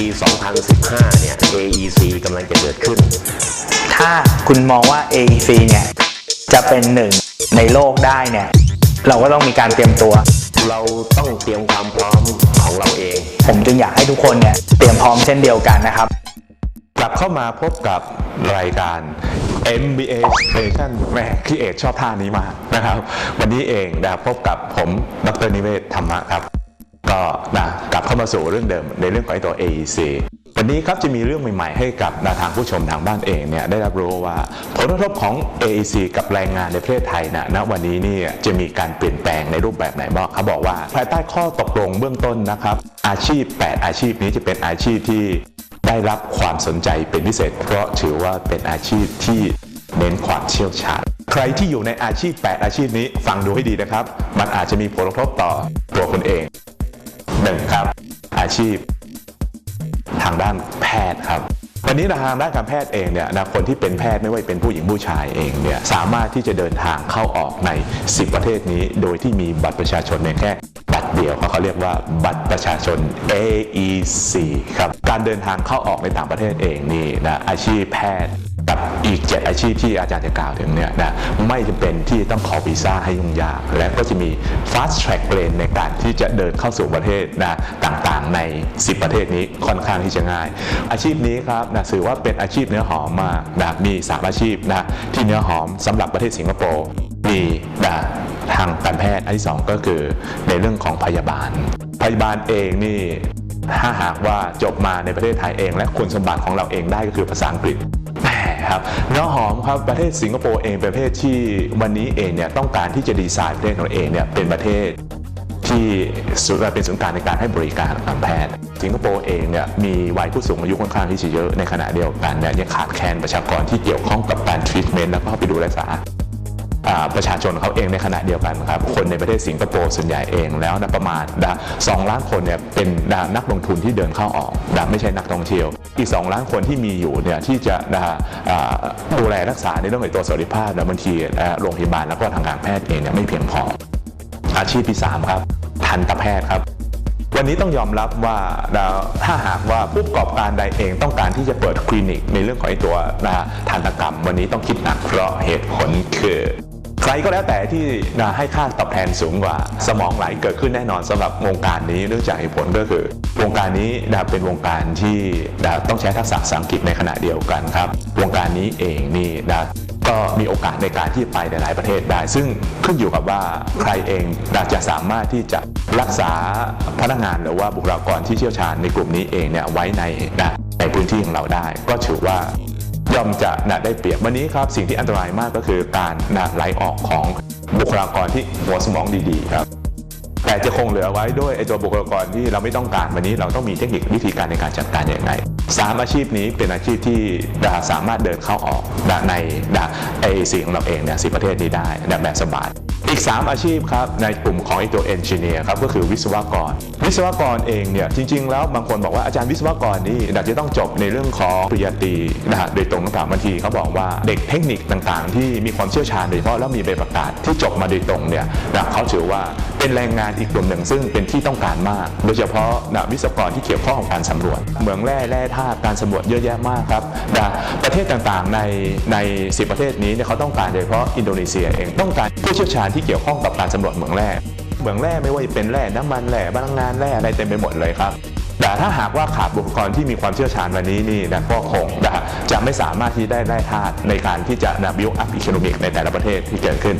ปี2015 เนี่ย AEC กำลังจะเกิดขึ้น ถ้าคุณมองว่า AEC เนี่ย จะเป็นหนึ่งในโลกได้เนี่ย เราก็ต้องมีการเตรียมตัว เราต้องเตรียมความพร้อมของเราเอง ผมจึงอยากให้ทุกคนเนี่ย เตรียมพร้อมเช่นเดียวกันนะครับ กลับเข้ามาพบกับรายการ MBA Station แหม่พี่เอกชอบท่านี้มากนะครับ วันนี้เองนะพบกับผมดรนิเวศธรรมะครับ ก็นะกลับเข้ามาสู่เรื่องเดิมในเรื่องของไอ้ตัว AEC วันนี้ครับจะมีเรื่องใหม่ๆให้กับนะทางผู้ชมทางบ้านเองเนี่ยได้รับรู้ว่าผลกระทบของ AEC กับแรงงานในประเทศไทยนะณวันนี้เนี่ยจะมีการเปลี่ยนแปลงในรูปแบบไหนบ้างเขาบอกว่าภายใต้ข้อตกลงเบื้องต้นนะครับ อาชีพ 8 อาชีพนี้จะเป็นอาชีพที่ได้รับความสนใจเป็นพิเศษ เพราะถือว่าเป็นอาชีพที่เน้นความเชี่ยวชาญใครที่อยู่ในอาชีพ 8 อาชีพนี้ฟังดูให้ดีนะครับ มันอาจจะมีผลกระทบต่อตัวคุณเอง หนึ่งครับ อาชีพ ทางด้านแพทย์ครับวันนี้ทางด้านการแพทย์เองเนี่ยนะคนที่เป็นแพทย์ไม่ว่าเป็นผู้หญิงผู้ชายเองเนี่ยสามารถที่จะเดินทางเข้าออกใน 10 ประเทศนี้ โดยที่มีบัตรประชาชนในยแค่บัตรเดียวเขาเรียกว่าบัตรประชาชน AEC ครับการเดินทางเข้าออกในต่างประเทศเองนี่นะอาชีพแพทย์ กับอีก 7 อาชีพที่อาจารย์จะกล่าวถึงเนี่ยนะไม่จำเป็นที่ต้องขอวีซ่าให้ยุ่งยาก และก็จะมี fast track lane ในการที่จะเดินเข้าสู่ประเทศนะต่างๆ ใน 10 ประเทศนี้ค่อนข้างที่จะง่าย อาชีพนี้ครับนะถือว่าเป็นอาชีพเนื้อหอมมากนะมี 3 อาชีพนะที่เนื้อหอมสำหรับประเทศสิงคโปร์มีนะทางการแพทย์อันที่ 2 ก็คือในเรื่องของพยาบาล พยาบาลเองนี่ถ้าหากว่าจบมาในประเทศไทยเอง และคุณสมบัติของเราเองได้ก็คือภาษาอังกฤษ ครับเนื้อหอมครับประเทศสิงคโปร์เองเป็นประเทศที่วันนี้เองเนี่ยต้องการที่จะดีไซน์ประเทศของเองเนี่ยเป็นประเทศที่สุดเป็นศูนย์กลางในการให้บริการการแพทย์ สิงคโปร์เองเนี่ยมีวัยผู้สูงอายุค่อนข้างที่จะเยอะในขณะเดียวกันเนี่ยยังขาดแคลนประชากรที่เกี่ยวข้องกับการทรีทเมนต์แล้วก็ไปดูแลรักษา ประชาชนเขาเองในขณะเดียวกันครับคนในประเทศสิงคโปร์ส่วนใหญ่เองแล้วนะประมาณนะสองล้านคนเนี่ยเป็นนะนักลงทุนที่เดินเข้าออกนะไม่ใช่นักท่องเที่ยว อีก 2 ล้านคนที่มีอยู่เนี่ยที่จะนะดูแลรักษาในเรื่องของตัวสวัสดิภาพนะบางทีโรงพยาบาลแล้วก็ทางการแพทย์เองเนี่ยไม่เพียงพอ อาชีพที่ 3 ครับทันตแพทย์ครับวันนี้ต้องยอมรับว่าถ้าหากว่าผู้ประกอบการใดเองต้องการที่จะเปิดคลินิกในเรื่องของไอตัวนะทันตกรรม วันนี้ต้องคิดหนักเพราะเหตุผลคือ รก็แล้วแต่ที่นะให้ค่าตอบแทนสูงกว่า สมองไหลเกิดขึ้นแน่นอนสำหรับวงการนี้เนื่องจากเหตุผลก็คือ วงการนี้นะเป็นวงการที่นะต้องใช้ทักษะภาษาอังกฤษในขณะเดียวกันครับ วงการนี้เองนี่นะก็มีโอกาสในการที่ไปในหลายประเทศได้ ซึ่งขึ้นอยู่กับว่าใครเองจะสามารถที่จะรักษาพนักงานหรือว่าบุคลากรที่เชี่ยวชาญในกลุ่มนี้เองเนี่ยไว้ในนะในพื้นที่ของเราได้ ก็ถือว่า ย่อมจะนะได้เปรียบวันนี้ครับสิ่งที่อันตรายมากก็คือการนะไหลออกของบุคลากรที่หัวสมองดีๆครับแต่จะคงเหลือไว้ด้วยไอ้ตัวบุคลากรที่เราไม่ต้องการวันนี้เราต้องมีเทคนิควิธีการในการจัดการอย่างไรสามอาชีพนี้เป็นอาชีพที่นะสามารถเดินเข้าออกในไอ้สิ่งของเราเองเนี่ยสิประเทศนี้ได้แบบสบาย อีก 3 อาชีพครับในกลุ่มของไอ้ตัวเอนจิเนียร์ครับก็คือวิศวกร วิศวกรเองเนี่ยจริง ๆ แล้วบางคนบอกว่าอาจารย์วิศวกรนี่อาจะต้องจบในเรื่องของปริญญาตรีนะฮะโดยตรงต่างๆบางทีเขาบอกว่าเด็กเทคนิคต่างๆ ที่มีความเชี่ยวชาญโดยเฉพาะแล้วมีใบประกาศที่จบมาโดยตรงเนี่ยนะเขาถือว่า เป็นแรงงานอีกกลุ่มหนึ่งซึ่งเป็นที่ต้องการมาก โดยเฉพาะนะวิศวกรที่เกี่ยวข้องกับการสำรวจ เหมืองแร่แร่ธาตุการสำรวจเยอะแยะมากครับนะประเทศต่างๆในในสิประเทศนี้เนี่ยเขาต้องการโดยเฉพาะอินโดนีเซียเองต้องการผู้เชี่ยวชาญที่เกี่ยวข้องกับการสำรวจเหมืองแร่เหมืองแร่ไม่ว่าจะเป็นแร่น้ำมันแร่พลังงานแร่อะไรเต็มไปหมดเลยครับแต่ถ้าหากว่าขาดบุคลากรที่มีความเชี่ยวชาญวันนี้นี่นะก็คงนะจะไม่สามารถที่ได้ได้ธาตุในการที่จะนะบิวอัพอีโคโนมิกในแต่ละประเทศที่เกิดขึ้น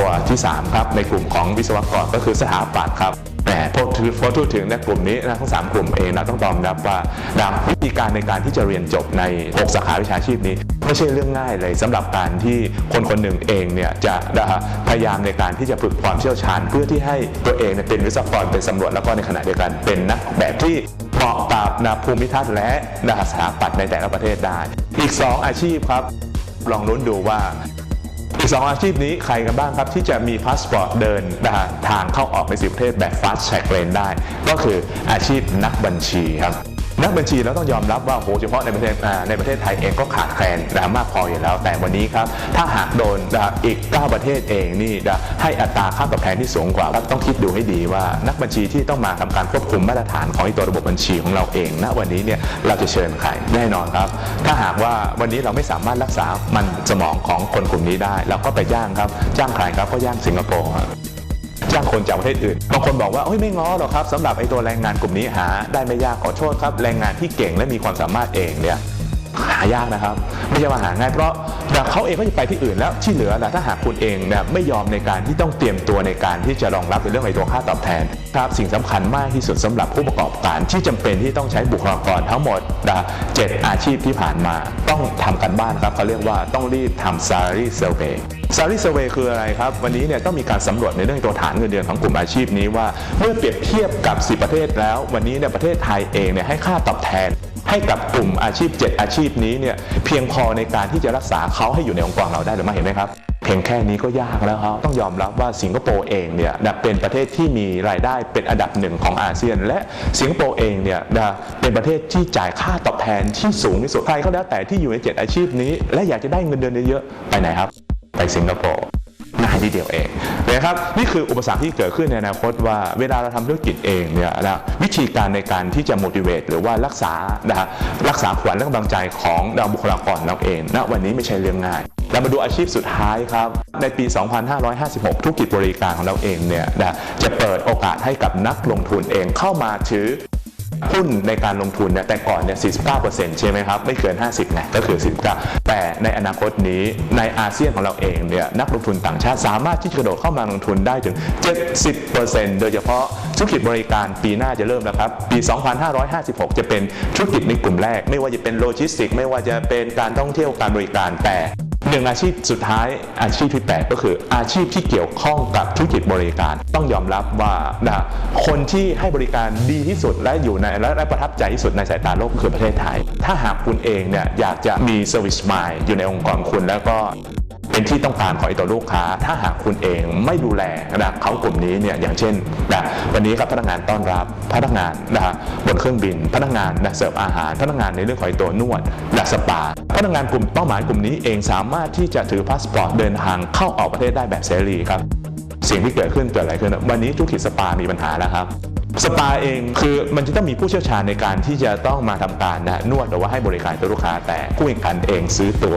ตัวที่ 3 ครับ ในกลุ่มของวิศวกรก็คือสถาปัตย์ครับแหมพอถือพอพูดถึงในกลุ่มนี้นะทั้งสามกลุ่มเองนะต้องยอมรับว่านะวิธีการในการที่จะเรียนจบใน 6 สาขาวิชาชีพนี้ ไม่ใช่เรื่องง่ายเลยสำหรับการที่คนคนหนึ่งเองเนี่ยจะนะฮะพยายามในการที่จะฝึกความเชี่ยวชาญ เพื่อที่ให้ตัวเองเนี่ยเป็นวิศวกรเป็นสำรวจแล้วก็ในขณะเดียวกันเป็นนักแบบที่เหมาะกับนะภูมิทัศน์และนะสถาปัตย์ในแต่ละประเทศได้ อีก 2 อาชีพครับลองลุ้นดูว่า อีก 2 อาชีพนี้ใครกันบ้างครับ ที่จะมีพาสปอร์ตเดินนะฮะทางเข้าออกในสิบประเทศแบบ fast track lane ได้ ก็คืออาชีพนักบัญชีครับ นักบัญชีเราต้องยอมรับว่าโหเฉพาะในประเทศในประเทศไทยเองก็ขาดแคลนนะมากพออยู่แล้ว แต่วันนี้ครับถ้าหากโดนนะอีก 9 ประเทศเองนี่นะให้อัตราค่าตอบแทนที่สูงกว่าก็ต้องคิดดูให้ดีว่านักบัญชีที่ต้องมาทำการควบคุมมาตรฐานของตัวระบบบัญชีของเราเองณวันนี้เนี่ยเราจะเชิญใครแน่นอนครับ ถ้าหากว่าวันนี้เราไม่สามารถรักษามันสมองของคนกลุ่มนี้ได้ เราก็ไปจ้างครับจ้างใครครับก็จ้างสิงคโปร์ครับ จ้างคนจากประเทศอื่น บางคนบอกว่าเอ้ยไม่ง้อหรอกครับสำหรับไอ้ตัวแรงงานกลุ่มนี้หา ได้ไม่ยากขอโทษครับแรงงานที่เก่งและมีความสามารถเองเนี่ย หายากนะครับ ไม่ใช่ว่าหาง่ายเพราะเขาเองก็จะไปที่อื่นแล้วที่เหลือนะถ้าหากคุณเองนี่ยไม่ยอมในการที่ต้องเตรียมตัวในการที่จะรองรับในเรื่องไอ้ตัวค่าตอบแทนครับสิ่งสำคัญมากที่สุดสำหรับผู้ประกอบการที่จำเป็นที่ต้องใช้บุคลากรทั้งหมดนะเจ็ดอาชีพที่ผ่านมา ต้องทำกันบ้านครับเขาเรียกว่าต้องรีบทำ salary survey salary survey คืออะไรครับ วันนี้เนี่ยต้องมีการสำรวจในเรื่องตัวฐานเงินเดือนของกลุ่มอาชีพนี้ว่าเมื่อเปรียบเทียบกับ 10 ประเทศแล้ว วันนี้เนี่ยประเทศไทยเองเนี่ยให้ค่าตอบแทน ให้กับกลุ่มอาชีพ 7 อาชีพนี้เนี่ยเพียงพอในการที่จะรักษาเขาให้อยู่ในองค์กรเราได้หรือไม่เห็นไหมครับเพียงแค่นี้ก็ยากแล้วครับต้องยอมรับว่าสิงคโปร์เองเนี่ยเป็นประเทศที่มีรายได้เป็นอันดับหนึ่งของอาเซียน และสิงคโปร์เองเนี่ยเป็นประเทศที่จ่ายค่าตอบแทนที่สูงที่สุดใครก็แล้วแต่ที่อยู่ใน 7 อาชีพนี้ และอยากจะได้เงินเดือนเยอะๆไปไหนครับ ไปสิงคโปร์ นิดเดียวเองนะครับนี่คืออุปสรรคที่เกิดขึ้นในอนาคตว่าเวลาเราทำธุรกิจเองเนี่ยนะวิธีการในการที่จะ motivate หรือว่ารักษานะฮะรักษาขวัญและกำลังใจของเราบุคลากรเราเองณวันนี้ไม่ใช่เรื่องง่ายเรามาดูอาชีพสุดท้ายครับ ในปี 2556 ธุรกิจบริการของเราเองเนี่ยนะจะเปิดโอกาสให้กับนักลงทุนเองเข้ามาถือ หุ้นในการลงทุนเนี่ยแต่ก่อนเนี่ย 49%ใช่ไหมครับ ไม่เกิน 50ไงก็คือ 49 แต่ในอนาคตนี้ในอาเซียนของเราเองเนี่ยนักลงทุนต่างชาติสามารถที่จะกระโดดเข้ามาลงทุนได้ถึง 70%โดยเฉพาะธุรกิจบริการปีหน้าจะเริ่มแล้วครับ ปี 2556 จะเป็นธุรกิจในกลุ่มแรก ไม่ว่าจะเป็นโลจิสติก ไม่ว่าจะเป็นการท่องเที่ยวการบริการแต่ หนึ่งอาชีพสุดท้ายอาชีพที่แปดก็คืออาชีพที่เกี่ยวข้องกับธุรกิจบริการ ต้องยอมรับว่านะคนที่ให้บริการดีที่สุดและอยู่ในและประทับใจที่สุดในสายตาโลกคือประเทศไทย ถ้าหากคุณเองเนี่ยอยากจะมีเซอร์วิสมายอยู่ในองค์กรคุณแล้วก็ เป็นที่ต้องการของไอ้ตัวลูกค้า ถ้าหากคุณเองไม่ดูแลนะเขากลุ่มนี้เนี่ยอย่างเช่นนะวันนี้ครับพนักงานต้อนรับพนักงานนะฮะบนเครื่องบิน พนักงานนะเสิร์ฟอาหาร พนักงานในเรื่องของไอ้ตัวนวดนะสปา พนักงานกลุ่มเป้าหมายกลุ่มนี้เองสามารถที่จะถือพาสปอร์ตเดินทางเข้าออกประเทศได้แบบเสรีครับสิ่งที่เกิดขึ้นเกิดอะไรขึ้น วันนี้ธุรกิจสปามีปัญหาแล้วครับสปาเองคือมันจะต้องมีผู้เชี่ยวชาญในการที่จะต้องมาทำการนะนวดหรือว่าให้บริการตัวลูกค้าแต่ผู้แข่งขันเองซื้อตัว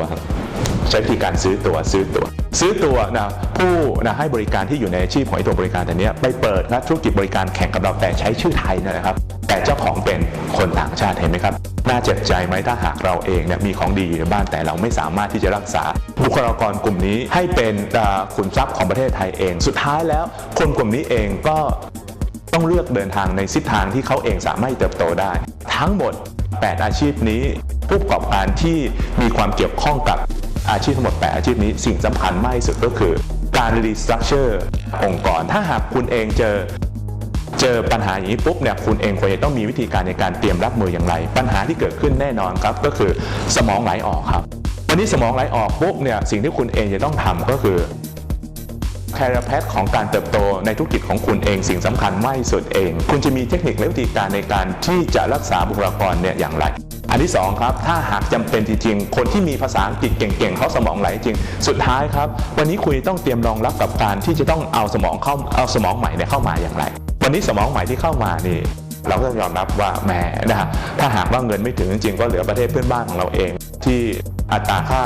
ใช้วิธีการซื้อตัวซื้อตัวซื้อตัวนะผู้นะให้บริการที่อยู่ในอาชีพของไอตัวบริการแต่เนี้ยไปเปิดนะธุรกิจบริการแข่งกับเราแต่ใช้ชื่อไทยนนนะครับ แต่เจ้าของเป็นคนต่างชาติเห็นไหมครับน่าเจ็บใจไหมถ้าหากเราเองเนี่ยมีของดีอยู่ในบ้านแต่เราไม่สามารถที่จะรักษา บุคลากรกลุ่มนี้ให้เป็นขุนทรัพย์ของประเทศไทยเอง สุดท้ายแล้วคนกลุ่มนี้เองก็ต้องเลือกเดินทางในทิศทางที่เขาเองสามารถเติบโตได้ ทั้งหมด 8 อาชีพนี้ผู้ประกอบการที่มีความเกี่ยวข้องกับ อาชีพทั้งหมด8อาชีพนี้สิ่งสำคัญมากที่สุดก็คือ การรีสตรัคเจอร์องค์กร ถ้าหากคุณเองเจอเจอปัญหาอย่างนี้ปุ๊บเนี่ยคุณเองควรจะต้องมีวิธีการในการเตรียมรับมืออย่างไร ปัญหาที่เกิดขึ้นแน่นอนครับก็คือสมองไหลออกครับวันนี้สมองไหลออกปุ๊บเนี่ยสิ่งที่คุณเองจะต้องทำก็คือแคริแพทของการเติบโตในธุรกิจของคุณเองสิ่งสำคัญมากสุดเอง คุณจะมีเทคนิคและวิธีการในการที่จะรักษาบุคลากรเนี่ยอย่างไร อันที่สองครับถ้าหากจำเป็นจริงๆ คนที่มีภาษาอังกฤษเก่งๆเขาสมองไหลจริง สุดท้ายครับ วันนี้คุณต้องเตรียมรองรับกับการที่จะต้องเอาสมองเข้าเอาสมองใหม่เนี่ยเข้ามาอย่างไร วันนี้สมองใหม่ที่เข้ามานี่เราก็ต้องยอมรับว่าแหมนะฮะถ้าหากว่าเงินไม่ถึงจริงๆ ก็เหลือประเทศเพื่อนบ้านของเราเอง ที่อัตราค่า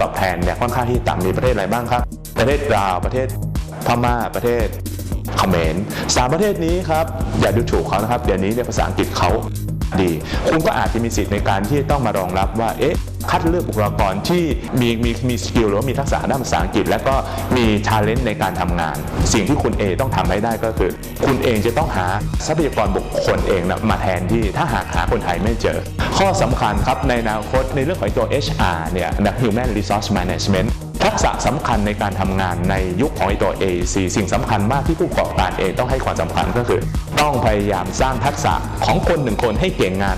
ตอบแทนเนี่ยค่อนข้างที่ต่ำมีประเทศอะไรบ้างครับ ประเทศลาวประเทศพม่าประเทศเขมรสามประเทศนี้ครับอย่าดูถูกเขานะครับเดี๋ยวนี้เนี่ยภาษาอังกฤษเขา ดี คุณก็อาจจะมีสิทธิ์ในการที่ต้องมารองรับว่าเอ๊ะคัดเลือกบุคลากรที่มีมีมีสกิลหรือว่ามีทักษะด้านภาษาอังกฤษ แล้วก็มีชาเลนจ์ในการทำงาน สิ่งที่คุณเอต้องทำให้ได้ก็คือ คุณเองจะต้องหาทรัพยากรบุคคลเองนะมาแทนที่ถ้าหากหาคนไทยไม่เจอ ข้อสำคัญครับในอนาคตในเรื่องของตัว HR เนี่ยนะ Human Resource Management ทักษะสำคัญในการทำงานในยุคของไอตัว AEC สิ่งสำคัญมากที่ผู้ประกอบการเองต้องให้ความสำคัญก็คือ ต้องพยายามสร้างทักษะของคนหนึ่งคนให้เก่งงาน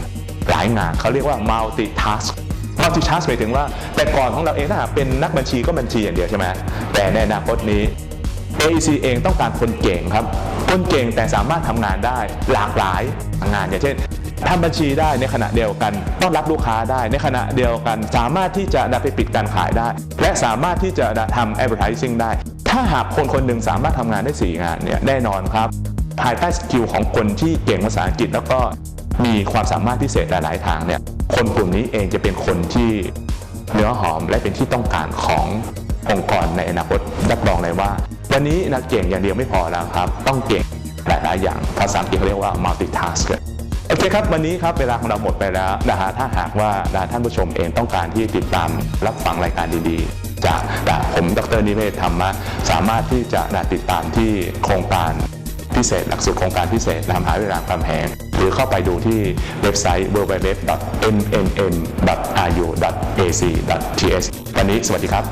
หลายงานเขาเรียกว่า multitask multitask หมายถึงว่าแต่ก่อนของเราเองถ้าหากเป็นนักบัญชีก็บัญชีอย่างเดียวใช่ไหมแต่ในอนาคตนี้ AEC เองต้องการคนเก่งครับ คนเก่งแต่สามารถทำงานได้หลากหลายงานอย่างเช่น ทำบัญชีได้ในขณะเดียวกันต้อนรับลูกค้าได้ในขณะเดียวกัน สามารถที่จะดัไปปิดการขายได้ และสามารถที่จะทำ advertising ได้ ถ้าหากคนคนหนึ่งสามารถทำงานได้ 4 งานเนี่ยแน่นอนครับ ภายใต้สกิลของคนที่เก่งภาษาอังกฤษ แล้วก็มีความสามารถพิเศษหลาย ๆ ทางเนี่ยคนกลุ่มนี้เองจะเป็นคนที่เนื้อหอมและเป็นที่ต้องการขององค์กรในอนาคตรับรองเลยว่า วันนี้นะเก่งอย่างเดียวไม่พอแล้วครับ ต้องเก่งหลาย ๆ อย่างภาษาอังกฤษเขาเรียกว่า multitasker เคครับ วันนี้ครับเวลาของเราหมดไปแล้วนะฮะถ้าหากว่านะท่านผู้ชมเองต้องการที่ติดตามรับฟังรายการดีๆ จากผมดรนิเวศธรรมะสามารถที่จะนะติดตามที่โครงการพิเศษ หลักสูตรโครงการพิเศษนำหาเวลาความแหงหรือเข้าไปดูที่เว็บไซต์ www.mnm.ru.ac.th วันนี้สวัสดีครับ